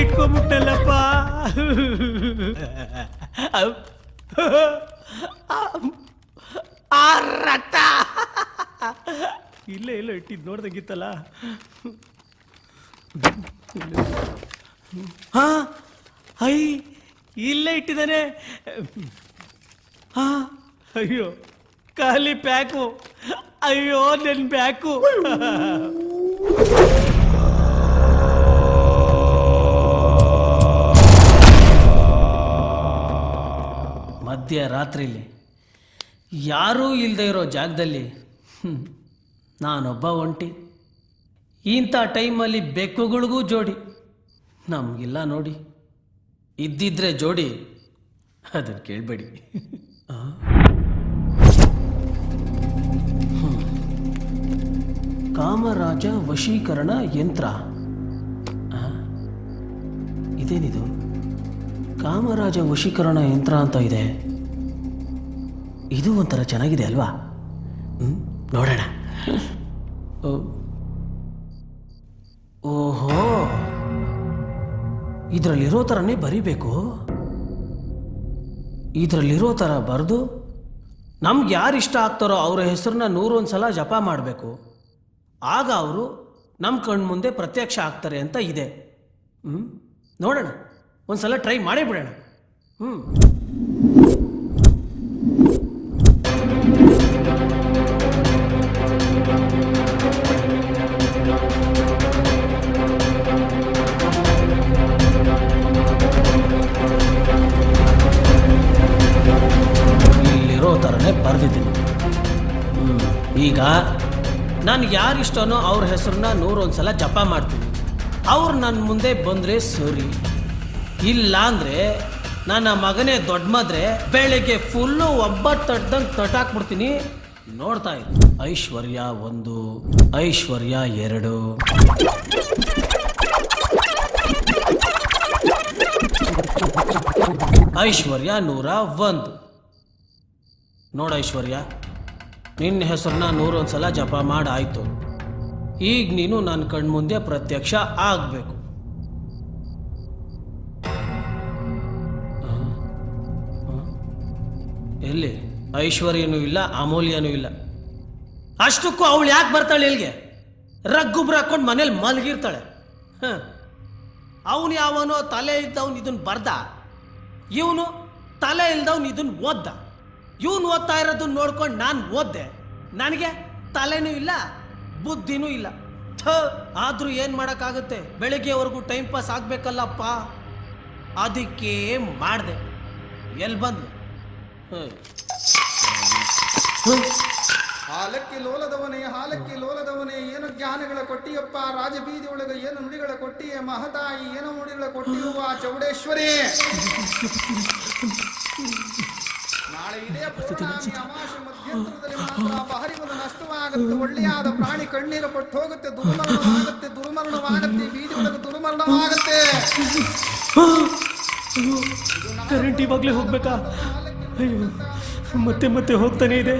ಇಟ್ಕೊಂಬಿಟ್ಟಲ್ಲಪ್ಪ. ಆ ರಕ್ತ ಇಲ್ಲೇ, ಇಲ್ಲ ಇಟ್ಟಿದ್ದು ನೋಡ್ದಂಗಿತ್ತಲ್ಲ. ಹಾ, ಐ, ಇಲ್ಲೇ ಇಟ್ಟಿದ್ದಾನೆ. ಹಾ, ಅಯ್ಯೋ, ಖಾಲಿ ಪ್ಯಾಕು. ಅಯ್ಯೋ ನನ್ನ ಬ್ಯಾಕು ಮಧ್ಯರಾತ್ರಿಲಿ ಯಾರೂ ಇಲ್ಲದೆ ಇರೋ ಜಾಗದಲ್ಲಿ ನಾನೊಬ್ಬ ಒಂಟಿ. ಇಂಥ ಟೈಮಲ್ಲಿ ಬೆಕ್ಕುಗಳಿಗೂ ಜೋಡಿ. ನಮಗಿಲ್ಲ ನೋಡಿ. ಇದ್ದಿದ್ರೆ ಜೋಡಿ ಅದನ್ನು ಕೇಳಬೇಡಿ. ಕಾಮರಾಜ ವಶೀಕರಣ ಯಂತ್ರ. ಇದೇನಿದು? ಕಾಮರಾಜ ವಶೀಕರಣ ಯಂತ್ರ ಅಂತ ಇದೆ. ಇದು ಒಂಥರ ಚೆನ್ನಾಗಿದೆ ಅಲ್ವಾ? ನೋಡೋಣ. ಓಹೋ. ಇದರಲ್ಲಿರೋ ಥರನೇ ಬರಿಬೇಕು. ಇದರಲ್ಲಿರೋ ಥರ ಬರೆದು ನಮ್ಗೆ ಯಾರು ಇಷ್ಟ ಆಗ್ತಾರೋ ಅವರ ಹೆಸರನ್ನ ನೂರೊಂದು ಸಲ ಜಪ ಮಾಡಬೇಕು. ಆಗ ಅವರು ನಮ್ಮ ಕಣ್ಣು ಮುಂದೆ ಪ್ರತ್ಯಕ್ಷ ಆಗ್ತಾರೆ ಅಂತ ಇದೆ. ಹ್ಞೂ ನೋಡೋಣ. ಒಂದು ಸಲ ಟ್ರೈ ಮಾಡೇ ಬಿಡೋಣ. ಹ್ಞೂ ನಾನು ಯಾರಿಷ್ಟನೋ ಅವ್ರ ಹೆಸರನ್ನ ನೂರೊಂದು ಸಲ ಜಪ ಮಾಡ್ತೀನಿ. ಅವ್ರು ನನ್ನ ಮುಂದೆ ಬಂದರೆ ಸರಿ. ಇಲ್ಲ ಅಂದರೆ ನನ್ನ ಮಗನೇ ದೊಡ್ಡ ಮದ್ರೆ ಬೆಳಿಗ್ಗೆ ಫುಲ್ಲು ಒಬ್ಬಟ್ಟು ತಟ್ಟದಂಗೆ ತಟಾಕ್ಬಿಡ್ತೀನಿ. ನೋಡ್ತಾ ಇರು. ಐಶ್ವರ್ಯ ಒಂದು, ಐಶ್ವರ್ಯ ಎರಡು. ಐಶ್ವರ್ಯ ನೂರ ಒಂದು. ನೋಡ ಐಶ್ವರ್ಯ. ನಿನ್ನ ಹೆಸರನ್ನ ನೂರೊಂದು ಸಲ ಜಪ ಮಾಡಾಯಿತು. ಈಗ ನೀನು ನನ್ನ ಕಣ್ಮುಂದೆ ಪ್ರತ್ಯಕ್ಷ ಆಗಬೇಕು. ಎಲ್ಲಿ? ಐಶ್ವರ್ಯನೂ ಇಲ್ಲ, ಅಮೂಲ್ಯನೂ ಇಲ್ಲ. ಅಷ್ಟಕ್ಕೂ ಅವಳು ಯಾಕೆ ಬರ್ತಾಳೆ ಇಲ್ಲಿಗೆ? ರಗ್ಗುಬ್ರ ಹಾಕೊಂಡು ಮನೇಲಿ ಮಲಗಿರ್ತಾಳೆ. ಹಾಂ ಅವನು ಯಾವನೋ ತಲೆ ಇದ್ದವನು ಇದನ್ನು ಬರ್ದ. ಇವನು ತಲೆ ಇಲ್ದವನು ಇದನ್ನು ಓದ್ದ. ಇವನು ಓದ್ತಾ ಇರೋದು ನೋಡ್ಕೊಂಡು ನಾನು ಓದ್ದೆ. ನನಗೆ ತಲೆನೂ ಇಲ್ಲ, ಬುದ್ಧಿನೂ ಇಲ್ಲ. ಥ, ಆದರೂ ಏನು ಮಾಡೋಕ್ಕಾಗುತ್ತೆ? ಬೆಳಿಗ್ಗೆವರೆಗೂ ಟೈಮ್ ಪಾಸ್ ಆಗಬೇಕಲ್ಲಪ್ಪ. ಅದಕ್ಕೆ ಮಾಡಿದೆ. ಎಲ್ಲಿ ಬಂದು ಹಾಲಕ್ಕಿ ಲೋಲದವನೇ ಹಾಲಕ್ಕಿ ಲೋಲದವನೇ, ಏನು ಜ್ಞಾನಗಳ ಕೊಟ್ಟಿಯಪ್ಪ? ರಾಜಬೀದಿ ಒಳಗ ಏನು ನುಡಿಗಳ ಕೊಟ್ಟಿಯೇ? ಮಹತಾಯಿ, ಏನು ನುಡಿಗಳ ಕೊಟ್ಟಿರುವ ಚೌಡೇಶ್ವರಿ? ಬಹರಿವುದು ನಷ್ಟವಾಗುತ್ತೆ. ಒಳ್ಳೆಯಾದ ಪ್ರಾಣಿ ಕಣ್ಣೀರು ಪಟ್ಟು ಹೋಗುತ್ತೆ. ದುರ್ಮರಣವಾಗುತ್ತೆ. ದುರ್ಮರಣವಾಗುತ್ತೆ. ಬೀದಿ ಒಳಗೆ ದುರ್ಮರಣವಾಗುತ್ತೆ. ಕರೆಂಟ್ ಇವಾಗಲೇ ಹೋಗ್ಬೇಕಾ? ಅಯ್ಯೋ ಮತ್ತೆ ಮತ್ತೆ ಹೋಗ್ತಾನೆ ಇದೆ.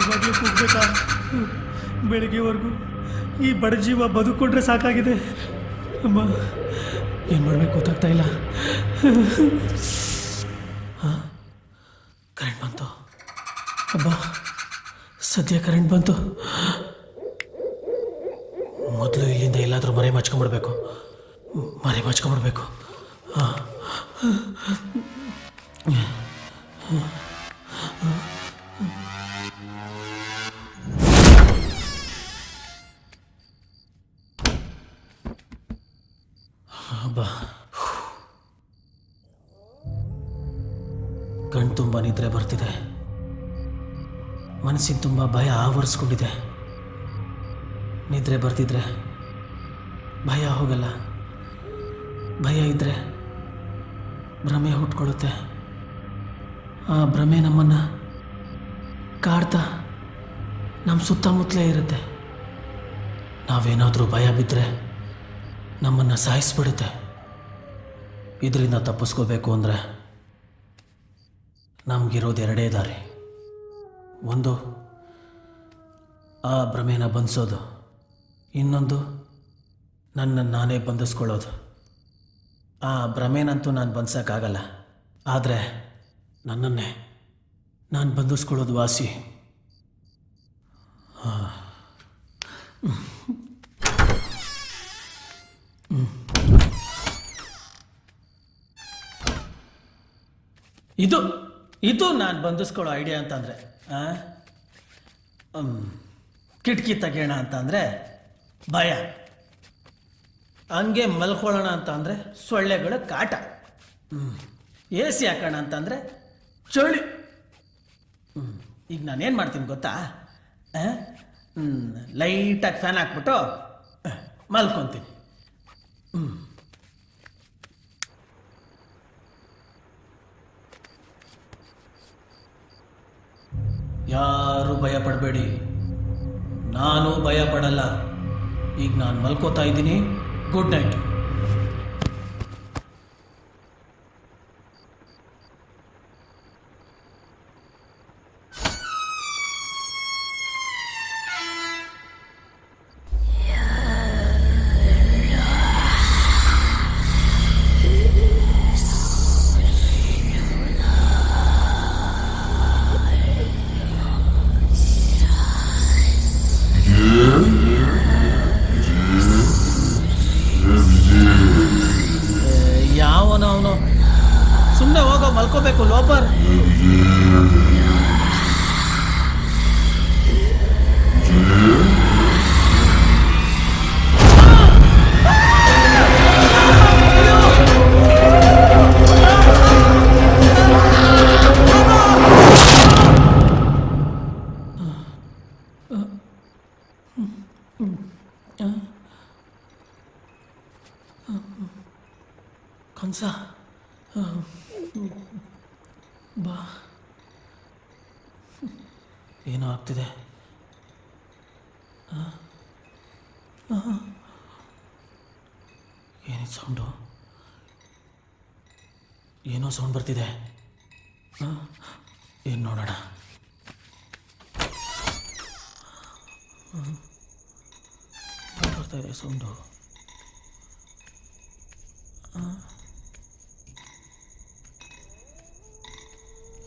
ಇವಾಗಲೇ ಹೋಗ್ಬೇಕಾ? ಬೆಳಗ್ಗೆವರೆಗೂ. ಈ ಬಡ ಜೀವ ಬದುಕೊಂಡ್ರೆ ಸಾಕಾಗಿದೆ. ಅಮ್ಮ, ಏನು ಮಾಡಬೇಕು ಗೊತ್ತಾಗ್ತಾ ಇಲ್ಲ. ಹಾಂ ಕರೆಂಟ್ ಬಂತು. ಅಬ್ಬಾ, ಸದ್ಯ ಕರೆಂಟ್ ಬಂತು. ಮೊದಲು ಇಲ್ಲಿಂದ ಎಲ್ಲಾದರೂ ಮರೆ ಮಚ್ಕೊಂಡ್ಬಿಡ್ಬೇಕು. ಮರೆ ಮಚ್ಕೊಂಡ್ಬಿಡ್ಬೇಕು. ಹಾಂ ಕಣ್ ತುಂಬ ನಿದ್ರೆ ಬರ್ತಿದೆ. ಮನಸ್ಸಿನ ತುಂಬ ಭಯ ಆವರಿಸ್ಕೊಂಡಿದೆ. ನಿದ್ರೆ ಬರ್ತಿದ್ರೆ ಭಯ ಹೋಗಲ್ಲ. ಭಯ ಇದ್ರೆ ಭ್ರಮೆ ಹುಟ್ಕೊಳ್ಳುತ್ತೆ. ಆ ಭ್ರಮೆ ನಮ್ಮನ್ನು ಕಾಡ್ತಾ ನಮ್ಮ ಸುತ್ತಮುತ್ತಲೇ ಇರುತ್ತೆ. ನಾವೇನಾದರೂ ಭಯ ಬಿದ್ದರೆ ನಮ್ಮನ್ನು ಸಾಯಿಸ್ಬಿಡುತ್ತೆ. ಇದರಿಂದ ತಪ್ಪಿಸ್ಕೋಬೇಕು ಅಂದರೆ ನಮಗಿರೋದು ಎರಡೇ ದಾರಿ. ಒಂದು, ಆ ಭ್ರಮೆನ ಬಂಧಿಸೋದು ಇನ್ನೊಂದು, ನನ್ನನ್ನು ನಾನೇ ಬಂಧಿಸ್ಕೊಳ್ಳೋದು. ಆ ಭ್ರಮೆನಂತೂ ನಾನು ಬಂಧಿಸೋಕ್ಕಾಗಲ್ಲ ಆದರೆ ನನ್ನನ್ನೇ ನಾನು ಬಂಧಿಸ್ಕೊಳ್ಳೋದು ವಾಸಿ. ಇದು ಇದು ನಾನು ಬಂಧಿಸ್ಕೊಳ್ಳೋ ಐಡಿಯಾ ಅಂತಂದರೆ ಕಿಟಕಿ ತೆಗೆಯೋಣ ಅಂತಂದರೆ ಭಯ. ಹಂಗೆ ಮಲ್ಕೊಳ್ಳೋಣ ಅಂತ ಅಂದರೆ ಸೊಳ್ಳೆಗಳ ಕಾಟ. ಎ ಸಿ ಹಾಕೋಣ ಅಂತಂದರೆ ಚಳಿ. ಹ್ಞೂ ಈಗ ನಾನೇನು ಮಾಡ್ತೀನಿ ಗೊತ್ತಾ? ಲೈಟಾಗಿ ಫ್ಯಾನ್ ಹಾಕ್ಬಿಟ್ಟು ಮಲ್ಕೊತೀನಿ. ಮಲ್ಕೊತೀನಿ ಯಾರು ಭಯ ಪಡಬೇಡಿ ನಾನು ಭಯ ಪಡಲ್ಲ ಈಗ ನಾನು ಮಲ್ಕೋತಾ ಇದ್ದೀನಿ. Good night Yeah. ಬಾ ಏನೋ ಆಗ್ತಿದೆ. ಏನಿದು ಸೌಂಡು? ಏನೋ ಸೌಂಡ್ ಬರ್ತಿದೆ. ಏನು ನೋಡೋಣ. ಬರ್ತಾ ಇದೆ ಸೌಂಡು?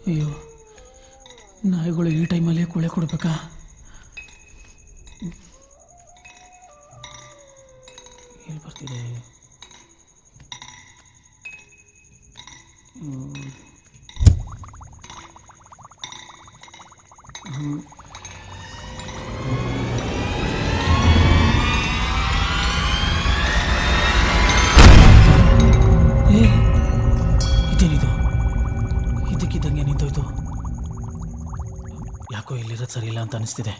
ಅಯ್ಯೋ ನಾಯಿಗಳು ಈ ಟೈಮಲ್ಲಿ ಕೊಳೆ ಕೊಡ್ಬೇಕಾ? ಎಲ್ಲಿ ಬರ್ತಿದೆ? ಹ್ಮ್. ಇಲ್ಲಿರೋದು ಸರಿ ಇಲ್ಲ ಅಂತ ಅನಿಸ್ತಿದೆ.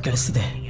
ಕೇಳಿಸ್ತಿದೆ.